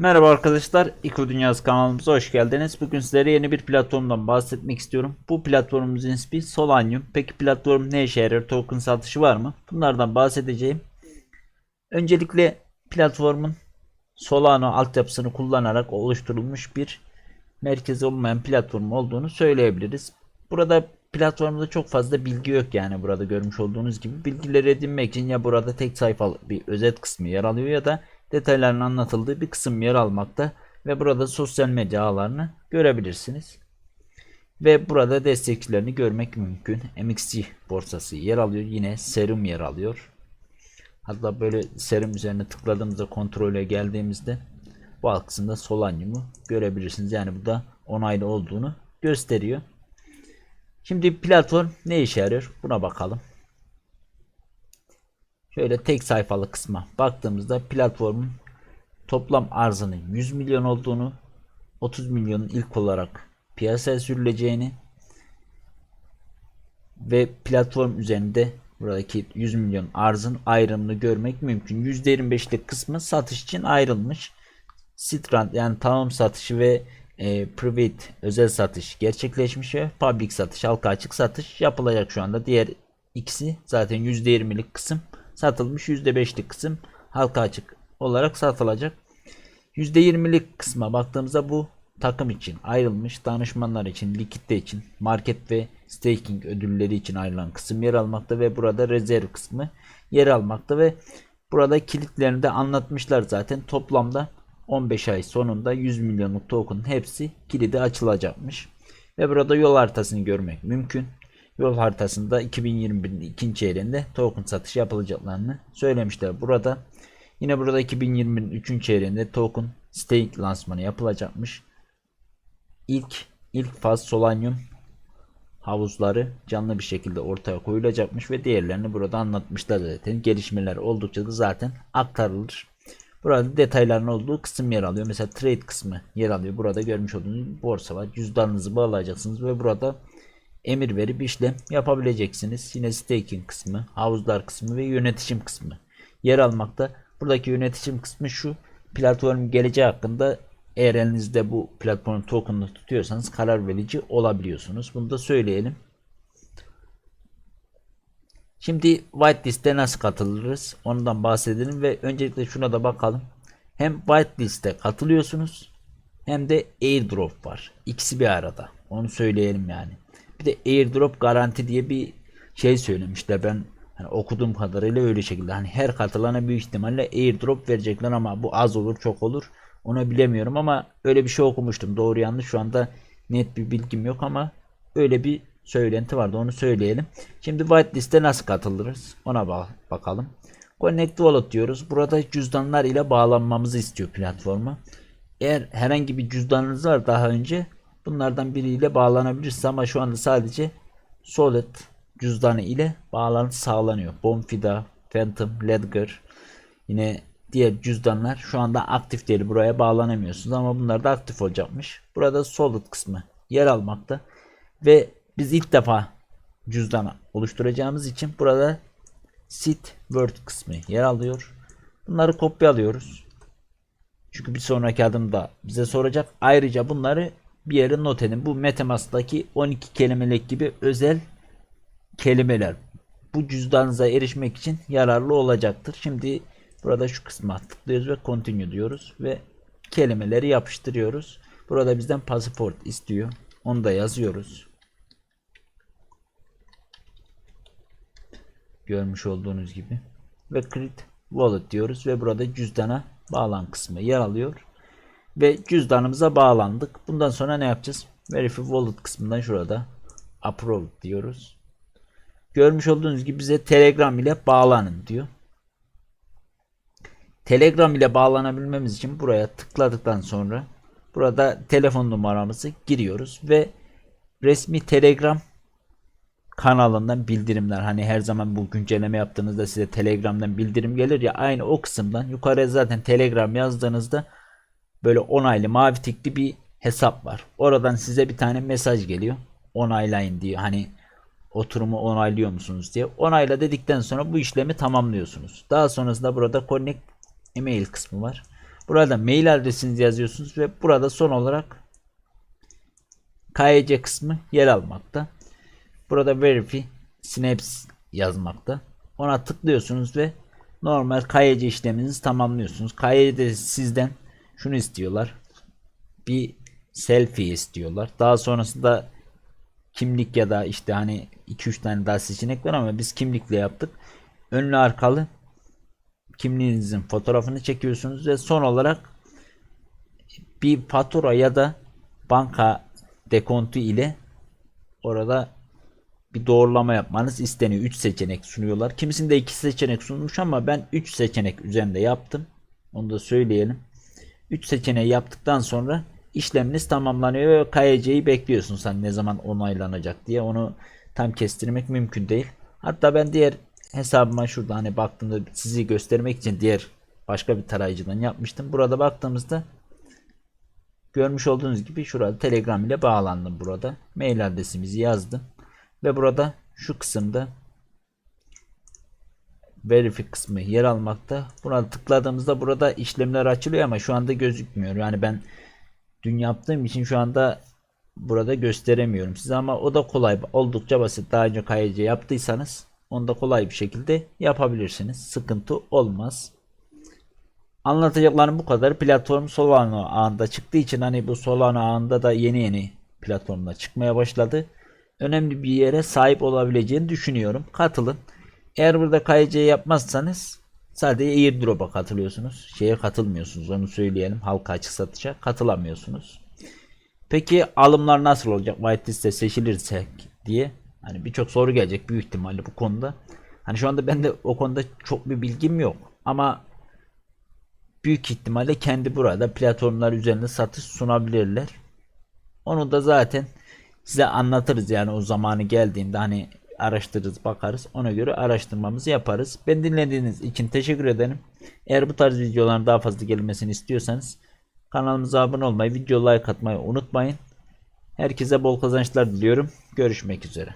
Merhaba arkadaşlar, İko Dünyası kanalımıza hoş geldiniz. Bugün sizlere yeni bir platformdan bahsetmek istiyorum. Bu platformumuzun ismi Solanium. Peki platform ne işe yarar? Token satışı var mı? Bunlardan bahsedeceğim. Öncelikle platformun Solana altyapısını kullanarak oluşturulmuş bir merkezi olmayan platform olduğunu söyleyebiliriz. Burada platformda çok fazla bilgi yok yani burada görmüş olduğunuz gibi. Bilgileri edinmek için ya burada tek sayfalı bir özet kısmı yer alıyor ya da detayların anlatıldığı bir kısım yer almakta ve burada sosyal medya ağlarını görebilirsiniz. Ve burada destekçilerini görmek mümkün. MXC borsası yer alıyor. Yine Serum yer alıyor. Hatta böyle Serum üzerine tıkladığımızda kontrole geldiğimizde bu alt kısımda Solanium'u görebilirsiniz. Yani bu da onaylı olduğunu gösteriyor. Şimdi platform ne işe yarıyor? Buna bakalım. Şöyle tek sayfalı kısma baktığımızda platformun toplam arzının 100 milyon olduğunu, 30 milyonun ilk olarak piyasaya sürüleceğini ve platform üzerinde buradaki 100 milyon arzın ayrımını görmek mümkün. %25'lik kısmı satış için ayrılmış. Strand yani tamam satışı ve e, private özel satış gerçekleşmiş ve public satış halka açık satış yapılacak şu anda. Diğer ikisi zaten %20'lik kısım satılmış. %5'lik kısım halka açık olarak satılacak. %20'lik kısma baktığımızda bu takım için ayrılmış, danışmanlar için, likitte için, market ve staking ödülleri için ayrılan kısım yer almakta ve burada rezerv kısmı yer almakta ve burada kilitlerini de anlatmışlar zaten. Toplamda 15 ay sonunda 100 milyonluk token hepsi kilidi açılacakmış. Ve burada yol haritasını görmek mümkün. Yol haritasında 2021'in ikinci çeyreğinde token satışı yapılacaklarını söylemişler. Burada yine burada 2020'nin üçüncü çeyreğinde token stake lansmanı yapılacakmış. İlk ilk faz Solanium havuzları canlı bir şekilde ortaya koyulacakmış ve diğerlerini burada anlatmışlar zaten. Gelişmeler oldukça da zaten aktarılır. Burada detayların olduğu kısım yer alıyor. Mesela trade kısmı yer alıyor. Burada görmüş olduğunuz borsa var. Cüzdanınızı bağlayacaksınız ve burada emir verip işlem yapabileceksiniz. Yine staking kısmı, havuzlar kısmı ve yönetişim kısmı yer almakta. Buradaki yönetişim kısmı şu. Platform geleceği hakkında eğer elinizde bu platform token'ını tutuyorsanız karar verici olabiliyorsunuz. Bunu da söyleyelim. Şimdi whitelist'e nasıl katılırız? Ondan bahsedelim ve öncelikle şuna da bakalım. Hem whitelist'e katılıyorsunuz hem de airdrop var. İkisi bir arada. Onu söyleyelim yani. Bir de airdrop garanti diye bir şey söylemişler. Ben hani okuduğum kadarıyla öyle şekilde. Hani her katılana büyük ihtimalle airdrop verecekler ama bu az olur çok olur. Onu bilemiyorum ama öyle bir şey okumuştum. Doğru yanlış şu anda net bir bilgim yok ama öyle bir söylenti vardı onu söyleyelim. Şimdi whitelist'e nasıl katılırız? Ona bak bakalım. Connect Wallet diyoruz. Burada cüzdanlar ile bağlanmamızı istiyor platforma. Eğer herhangi bir cüzdanınız var daha önce bunlardan biriyle bağlanabilirsiniz ama şu anda sadece Solid cüzdanı ile bağlantı sağlanıyor. Bonfida, Phantom, Ledger yine diğer cüzdanlar şu anda aktif değil. Buraya bağlanamıyorsunuz ama bunlar da aktif olacakmış. Burada Solid kısmı yer almakta ve biz ilk defa cüzdanı oluşturacağımız için burada sit word kısmı yer alıyor. Bunları kopyalıyoruz. Çünkü bir sonraki adımda bize soracak. Ayrıca bunları bir yere not edin. Bu Metamask'taki 12 kelimelik gibi özel kelimeler. Bu cüzdanınıza erişmek için yararlı olacaktır. Şimdi burada şu kısma tıklıyoruz ve continue diyoruz ve kelimeleri yapıştırıyoruz. Burada bizden pasaport istiyor. Onu da yazıyoruz. Görmüş olduğunuz gibi. Ve create wallet diyoruz ve burada cüzdana bağlan kısmı yer alıyor. Ve cüzdanımıza bağlandık. Bundan sonra ne yapacağız? Verify wallet kısmından şurada approve diyoruz. Görmüş olduğunuz gibi bize Telegram ile bağlanın diyor. Telegram ile bağlanabilmemiz için buraya tıkladıktan sonra burada telefon numaramızı giriyoruz ve resmi Telegram kanalından bildirimler hani her zaman bu güncelleme yaptığınızda size Telegram'dan bildirim gelir ya aynı o kısımdan yukarıya zaten Telegram yazdığınızda böyle onaylı mavi tikli bir hesap var. Oradan size bir tane mesaj geliyor. Onaylayın diye hani oturumu onaylıyor musunuz diye. Onayla dedikten sonra bu işlemi tamamlıyorsunuz. Daha sonrasında burada connect email kısmı var. Burada mail adresinizi yazıyorsunuz ve burada son olarak KYC kısmı yer almakta. Burada verify snaps yazmakta. Ona tıklıyorsunuz ve normal KYC işleminizi tamamlıyorsunuz. KYC'de sizden şunu istiyorlar. Bir selfie istiyorlar. Daha sonrasında kimlik ya da işte hani 2-3 tane daha seçenek var ama biz kimlikle yaptık. Önlü arkalı kimliğinizin fotoğrafını çekiyorsunuz ve son olarak bir fatura ya da banka dekontu ile orada bir doğrulama yapmanız isteniyor. 3 seçenek sunuyorlar. Kimisinde 2 seçenek sunmuş ama ben 3 seçenek üzerinde yaptım. Onu da söyleyelim. 3 seçeneği yaptıktan sonra işleminiz tamamlanıyor ve KYC'yi bekliyorsunuz. Hani ne zaman onaylanacak diye onu tam kestirmek mümkün değil. Hatta ben diğer hesabıma şurada hani baktığımda sizi göstermek için diğer başka bir tarayıcıdan yapmıştım. Burada baktığımızda görmüş olduğunuz gibi şurada Telegram ile bağlandım burada. Mail adresimizi yazdım. Ve burada şu kısımda verify kısmı yer almakta. Buna tıkladığımızda burada işlemler açılıyor ama şu anda gözükmüyor. Yani ben dün yaptığım için şu anda burada gösteremiyorum size ama o da kolay oldukça basit. Daha önce KYC yaptıysanız onu da kolay bir şekilde yapabilirsiniz. Sıkıntı olmaz. Anlatacaklarım bu kadar. Platform Solana ağında çıktığı için hani bu Solana ağında da yeni yeni platformlar çıkmaya başladı. Önemli bir yere sahip olabileceğini düşünüyorum. Katılın. Eğer burada KYC yapmazsanız sadece airdrop'a katılıyorsunuz. Şeye katılmıyorsunuz onu söyleyelim. Halka açık satışa katılamıyorsunuz. Peki alımlar nasıl olacak? Whitelist'te seçilirsek diye. Hani birçok soru gelecek büyük ihtimalle bu konuda. Hani şu anda bende o konuda çok bir bilgim yok. Ama büyük ihtimalle kendi burada platformlar üzerinde satış sunabilirler. Onu da zaten size anlatırız yani o zamanı geldiğinde hani araştırırız bakarız ona göre araştırmamızı yaparız. Ben dinlediğiniz için teşekkür ederim. Eğer bu tarz videoların daha fazla gelmesini istiyorsanız kanalımıza abone olmayı, video like atmayı unutmayın. Herkese bol kazançlar diliyorum. Görüşmek üzere.